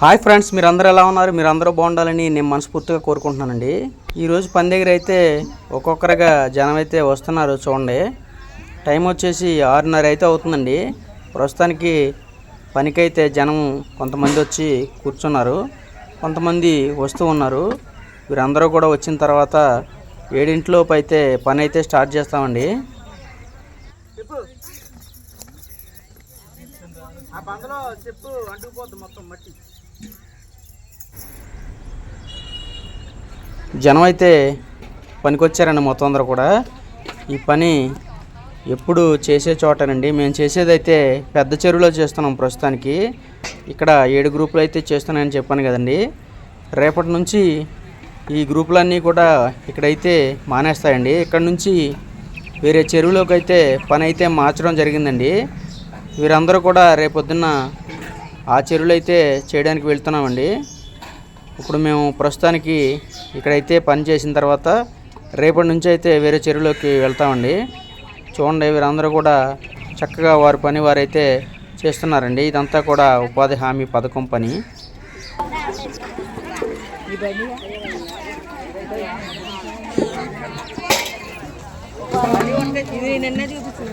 Hi friends మీరందరూ ఎలా ఉన్నారు? మీరు బాగుండాలని నేను మనస్ఫూర్తిగా కోరుకుంటున్నానండి. ఈరోజు పని దగ్గర అయితే ఒక్కొక్కరిగా జనం అయితే వస్తున్నారు చూడండి. టైం వచ్చేసి ఆరున్నర అయితే అవుతుందండి. ప్రస్తుతానికి పనికైతే జనం కొంతమంది వచ్చి కూర్చున్నారు. కొంతమంది వస్తూ ఉన్నారు. వీరందరూ కూడా వచ్చిన తర్వాత ఏడింటిలోపు అయితే పని అయితే స్టార్ట్ చేస్తామండి. ఆ బందలో చెప్పు అంటుకుపోద్ది మొత్తం మట్టి. జనం అయితే పనికొచ్చారండి మొత్తం అందరూ కూడా. ఈ పని ఎప్పుడు చేసే చోటనండి. మేము చేసేదైతే పెద్ద చెరువులో చేస్తున్నాం ప్రస్తుతానికి. ఇక్కడ ఏడు గ్రూపులు అయితే చేస్తున్నాయని చెప్పాను కదండి. రేపటి నుంచి ఈ గ్రూపులన్నీ కూడా ఇక్కడైతే మానేస్తాయండి. ఇక్కడ నుంచి వేరే చెరువులోకి అయితే పని అయితే మార్చడం జరిగిందండి. వీరందరూ కూడా రేపొద్దున్న ఆ చెరువులు అయితే చేయడానికి వెళ్తున్నామండి. ఇప్పుడు మేము ప్రస్తుతానికి ఇక్కడైతే పని చేసిన తర్వాత రేపటి నుంచి అయితే వేరే చెరువులోకి వెళ్తామండి. చూడండి వీరందరూ కూడా చక్కగా వారి పని వారైతే చేస్తున్నారండి. ఇదంతా కూడా ఉపాధి హామీ పథకం పని. ఇది నిన్న చూపిస్తుంది.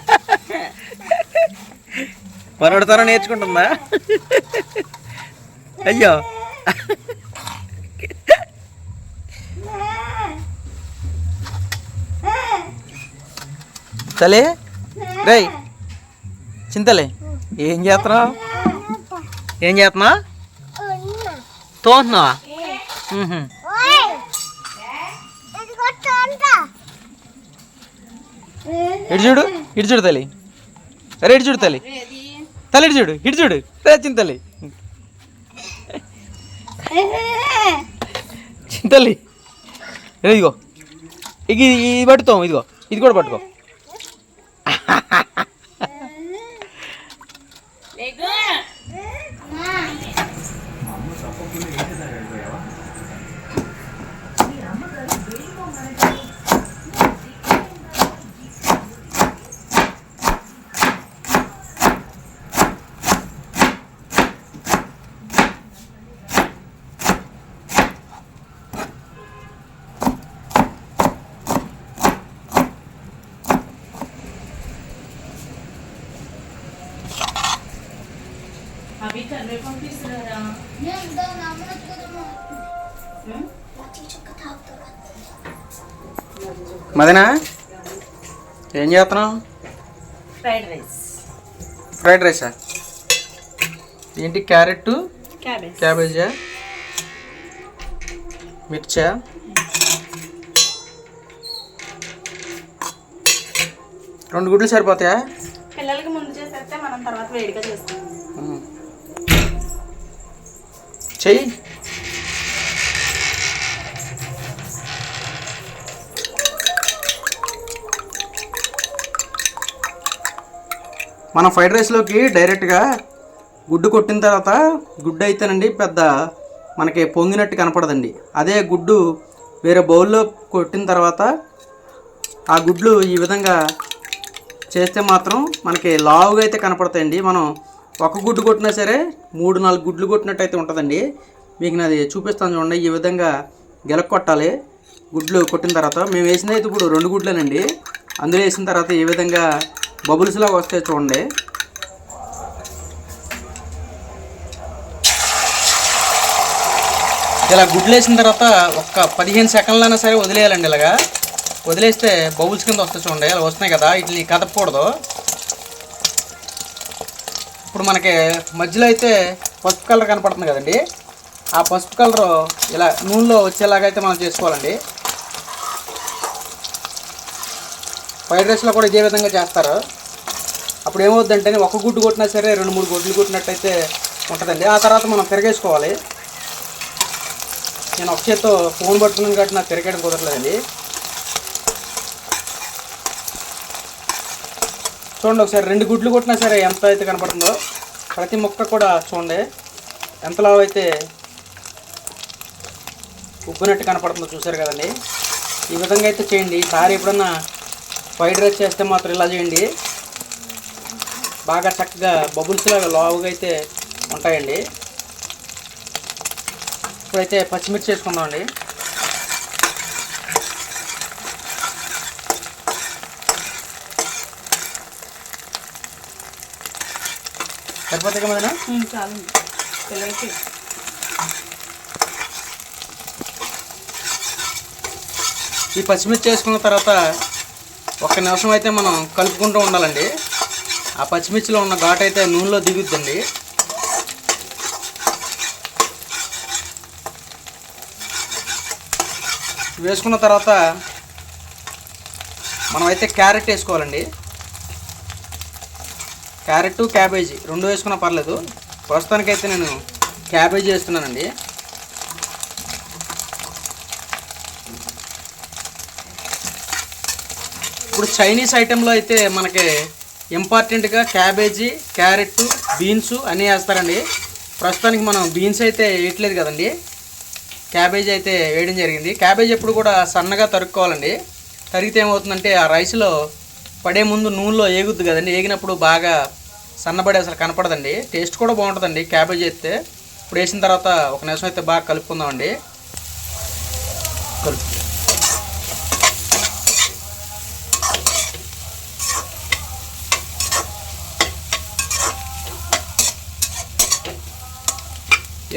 పనుడతారో నేర్చుకుంటుందా? అయ్యో. తలే రేయ్ చింతలే ఏం చేస్తున్నావు? ఏం చేస్తున్నా తోంటున్నావా? ఇటు చూడు? ఇటు చూడు తల్లి. అరే ఇటు చూడు తల్లి. తల్లి ఇటు చూడు ఇటు చూడు. రే చింతల్లి. చింతల్లి. ఇదిగో. ఇది ఇది పట్టుతాం ఇదిగో. ఇది కూడా పట్టుకో. మదనా ఏం చేస్తున్నావు ఫ్రైడ్ రైస్ ఫ్రైడ్ రైసా ఏంటి క్యారెట్ క్యాబేజ్ క్యాబేజా మిర్చా రెండు గుడ్లు సరిపోతాయా పిల్లలకి ముందు చేసేస్తే మనం తర్వాత వేడిగా చేస్తాం చెయ్యి. మన ఫ్రైడ్ రైస్లోకి డైరెక్ట్గా గుడ్డు కొట్టిన తర్వాత గుడ్డు అయితేనండి పెద్ద మనకి పొంగినట్టు కనపడదండి. అదే గుడ్డు వేరే బౌల్లో కొట్టిన తర్వాత ఆ గుడ్లు ఈ విధంగా చేస్తే మాత్రం మనకి లావుగా అయితే కనపడతాయండి. మనం ఒక గుడ్డు కొట్టినా సరే మూడు నాలుగు గుడ్లు కొట్టినట్టు అయితే ఉంటుందండి. మీకు నాది చూపిస్తాను చూడండి ఈ విధంగా గెలక కొట్టాలి. గుడ్లు కొట్టిన తర్వాత మేము వేసింది అయితే ఇప్పుడు రెండు గుడ్లేనండి. అందులో వేసిన తర్వాత ఈ విధంగా బబుల్స్ లాగా వస్తాయి చూడండి. ఇలా గుడ్లు వేసిన తర్వాత ఒక్క పదిహేను సెకండ్లైనా సరే వదిలేయాలండి ఇలాగా. వదిలేస్తే బబుల్స్ కింద వస్తాయి చూడండి ఇలా వస్తున్నాయి కదా. వీటిని కదపకూడదు. ఇప్పుడు మనకి మధ్యలో అయితే పసుపు కలర్ కనపడుతుంది కదండి. ఆ పసుపు కలరు ఇలా నూనెలో వచ్చేలాగా అయితే మనం చేసుకోవాలండి. ఫ్రైడ్ రైస్లో కూడా ఇదే విధంగా చేస్తారు. అప్పుడు ఏమవుద్దంటే ఒక గుడ్డు కొట్టినా సరే రెండు మూడు గుడ్లు కొట్టినట్టయితే ఉంటుందండి. ఆ తర్వాత మనం తిరగేసుకోవాలి. నేను ఒక చేత్తో ఫోన్ పట్టుకున్నాను కాబట్టి నాకు తిరగడం కుదరలేదండి చూడండి ఒకసారి రెండు గుడ్లు కొట్టినా సరే ఎంత అయితే కనపడుతుందో ప్రతి ముక్క కూడా చూడండి ఎంతలా అయితే ఉబ్బినట్టు కనపడుతుందో చూసారు కదండి. ఈ విధంగా అయితే చేయండి. ఈసారి ఎప్పుడన్నా ఫ్రైడ్ రైస్ చేస్తే మాత్రం ఇలా చేయండి. బాగా చక్కగా బబుల్స్ లాగా లావుగా అయితే ఉంటాయండి. ఇప్పుడైతే పచ్చిమిర్చి వేసుకుందామండి. సరిపోతాయి కదా చాలు. పిల్లలకి. ఈ పచ్చిమిర్చి వేసుకున్న తర్వాత ఒక నిమిషం అయితే మనం కలుపుకుంటూ ఉండాలండి. ఆ పచ్చిమిర్చిలో ఉన్న ఘాటు అయితే నూనెలో దిగుద్దండి. వేసుకున్న తర్వాత మనమైతే క్యారెట్ వేసుకోవాలండి. క్యారెట్ క్యాబేజీ రెండు వేసుకున్నా పర్లేదు. ప్రస్తుతానికైతే నేను క్యాబేజీ వేస్తున్నానండి. ఇప్పుడు చైనీస్ ఐటెంలో అయితే మనకి ఇంపార్టెంట్గా క్యాబేజీ క్యారెట్ బీన్స్ అన్నీ వేస్తారండి. ప్రస్తుతానికి మనం బీన్స్ అయితే వేయట్లేదు కదండి. క్యాబేజీ అయితే వేయడం జరిగింది. క్యాబేజీ ఎప్పుడు కూడా సన్నగా తరుక్కోవాలండి. తరిగితే ఏమవుతుందంటే ఆ రైస్లో పడే ముందు నూనెలో ఏగుద్ది కదండి. ఏగినప్పుడు బాగా సన్నబడి అసలు కనపడదండి. టేస్ట్ కూడా బాగుంటుందండి. క్యాబేజ్ అయితే ఇప్పుడు వేసిన తర్వాత ఒక నిమిషం అయితే బాగా కలుపుకుందామండి. కలుపు.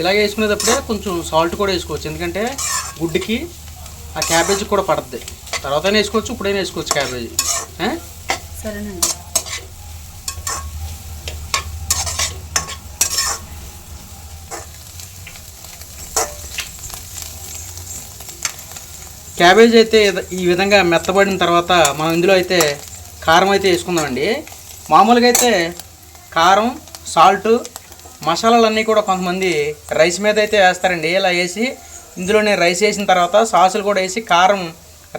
ఇలాగే వేసుకునేటప్పుడే కొంచెం సాల్ట్ కూడా వేసుకోవచ్చు. ఎందుకంటే గుడ్డుకి ఆ క్యాబేజీ కూడా పడుద్ది. తర్వాత వేసుకోవచ్చు ఇప్పుడైనా వేసుకోవచ్చు క్యాబేజీ. సరేనండి. క్యాబేజ్ అయితే ఈ విధంగా మెత్తబడిన తర్వాత మనం ఇందులో అయితే కారం అయితే వేసుకుందామండి. మామూలుగా అయితే కారం సాల్ట్ మసాలాలన్నీ కూడా కొంతమంది రైస్ మీద అయితే వేస్తారండి. ఇలా వేసి ఇందులోనే రైస్ వేసిన తర్వాత సాసులు కూడా వేసి కారం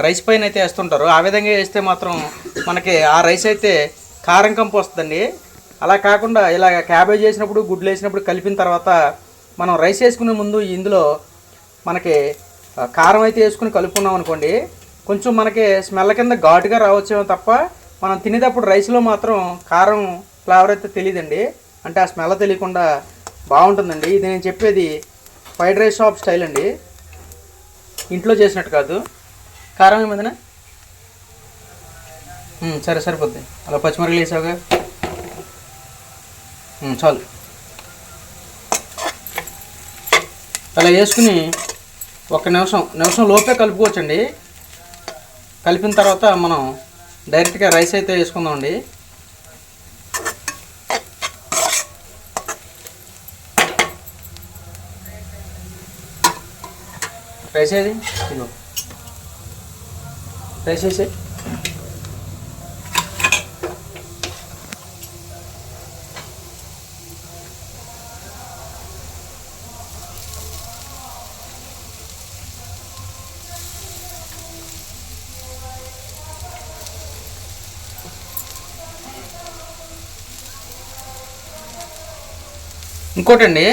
రైస్ పైన అయితే వేస్తుంటారు. ఆ విధంగా వేస్తే మాత్రం మనకి ఆ రైస్ అయితే కారం కంపు వస్తుందండి. అలా కాకుండా ఇలా క్యాబేజ్ వేసినప్పుడు గుడ్లు వేసినప్పుడు కలిపిన తర్వాత మనం రైస్ వేసుకునే ముందు ఇందులో మనకి కారం అయితే వేసుకుని కలుపుకున్నాం అనుకోండి కొంచెం మనకి స్మెల్ కింద ఘాటుగా రావచ్చేమో తప్ప మనం తినేటప్పుడు రైస్లో మాత్రం కారం ఫ్లేవర్ అయితే తెలియదండి అంటే ఆ స్మెల్ తెలియకుండా బాగుంటుందండి. ఇది నేను చెప్పేది ఫ్రైడ్ రైస్ షాప్ స్టైల్ అండి. ఇంట్లో చేసినట్టు కాదు. కారం ఏమదనా? సరే సరిపోద్ది. అలా పచ్చిమిరపకాయలు వేసావుగా. చాలు. అలా వేసుకుని ఒక నిమిషం నిమిషం లోపే కలుపుకోవచ్చండి. కలిపిన తర్వాత మనం డైరెక్ట్గా రైస్ అయితే వేసుకుందామండి. రైస్ ఏది? ఇదిగో. రైస్ వేసే ఇంకోటండి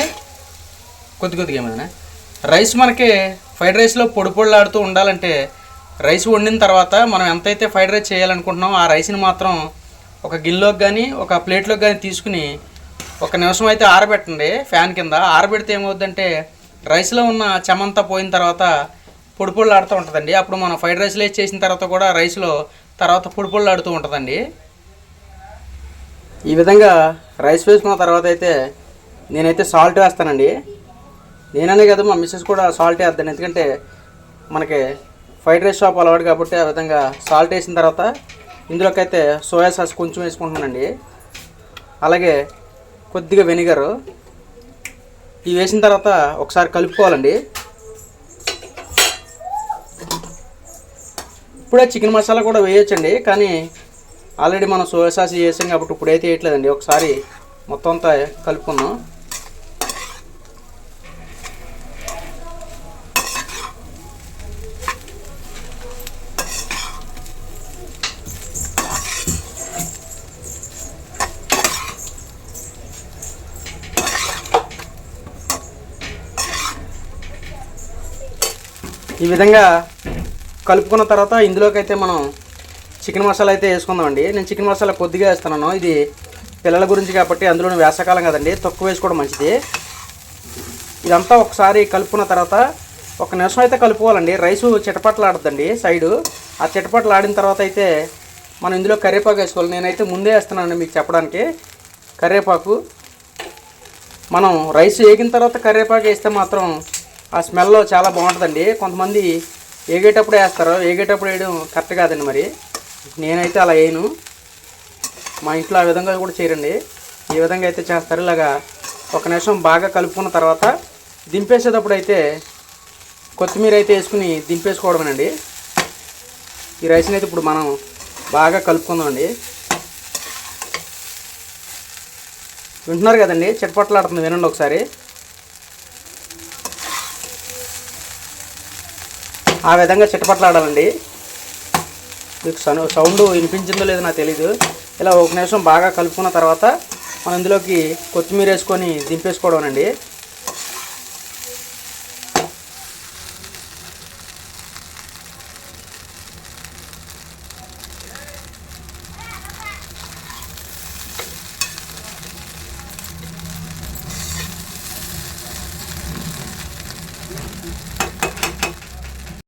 కొద్ది కొద్దిగా ఏమైనా రైస్ మనకి ఫ్రైడ్ రైస్లో పొడి పొడిలాడుతూ ఉండాలంటే రైస్ వండిన తర్వాత మనం ఎంతైతే ఫ్రైడ్ రైస్ చేయాలనుకుంటున్నామో ఆ రైస్ని మాత్రం ఒక గిన్నెలోకి కానీ ఒక ప్లేట్లోకి కానీ తీసుకుని ఒక నిమిషం అయితే ఆరబెట్టండి ఫ్యాన్ కింద. ఆరబెడితే ఏమవుద్దంటే రైస్లో ఉన్న చెమంతా పోయిన తర్వాత పొడి పొడిలాడుతూ ఉంటుందండి. అప్పుడు మనం ఫ్రైడ్ రైస్లో వేసి చేసిన తర్వాత కూడా రైస్లో తర్వాత పొడి పొడిలాడుతూ ఉంటుందండి. ఈ విధంగా రైస్ వేసుకున్న తర్వాత అయితే నేనైతే సాల్ట్ వేస్తానండి. నేననే కదా మా మిస్సెస్ కూడా సాల్ట్ వేద్దాను ఎందుకంటే మనకి ఫ్రైడ్ రైస్ షాప్ అలవాటు కాబట్టి ఆ విధంగా సాల్ట్ వేసిన తర్వాత ఇందులోకైతే సోయా సాస్ కొంచెం వేసుకుంటున్నానండి. అలాగే కొద్దిగా వెనిగర్ ఇవి వేసిన తర్వాత ఒకసారి కలుపుకోవాలండి. ఇప్పుడే చికెన్ మసాలా కూడా వేయొచ్చండి కానీ ఆల్రెడీ మనం సోయా సాస్ చేసాం కాబట్టి ఇప్పుడైతే వేయట్లేదండి. ఒకసారి మొత్తం అంతా కలుపుకుందాం. విధంగా కలుపుకున్న తర్వాత ఇందులోకైతే మనం చికెన్ మసాలా అయితే వేసుకుందామండి. నేను చికెన్ మసాలా కొద్దిగా వేస్తున్నాను. ఇది పిల్లల గురించి కాబట్టి అందులోని వేసవకాలం కదండి. తక్కువ వేసుకోవడం మంచిది. ఇదంతా ఒకసారి కలుపుకున్న తర్వాత ఒక నిమిషం అయితే కలుపుకోవాలండి. రైసు చిటపట్లాడద్దండి సైడు. ఆ చిటపట్లు ఆడిన తర్వాత అయితే మనం ఇందులో కరివేపాకు వేసుకోవాలి. నేనైతే ముందే వేస్తున్నాను మీకు చెప్పడానికి. కరివేపాకు. మనం రైస్ వేగిన తర్వాత కరివేపాకు వేస్తే మాత్రం ఆ స్మెల్ చాలా బాగుంటుందండి. కొంతమంది ఏగేటప్పుడు వేస్తారు. ఏగేటప్పుడు వేయడం కరెక్ట్ కాదండి మరి. నేనైతే అలా వేయను. మా ఇంట్లో ఆ విధంగా కూడా చేయరండి. ఈ విధంగా అయితే చేస్తారు. ఇలాగా ఒక నిమిషం బాగా కలుపుకున్న తర్వాత దింపేసేటప్పుడు అయితే కొత్తిమీర అయితే వేసుకుని దింపేసుకోవడమేనండి ఈ రైస్ని అయితే ఇప్పుడు మనం బాగా కలుపుకుందామండి. వింటున్నారు కదండి? చిటపట్లాడుతుంది. వినండి ఒకసారి. ఆ విధంగా చిట్టపట్లాడాలండి మీకు సౌ- సౌండ్ వినిపించిందో లేదో నాకు తెలీదు. ఇలా ఒక నిమిషం బాగా కలుపుకున్న తర్వాత మనం ఇందులోకి కొత్తిమీర వేసుకొని దింపేసుకోవడం అండి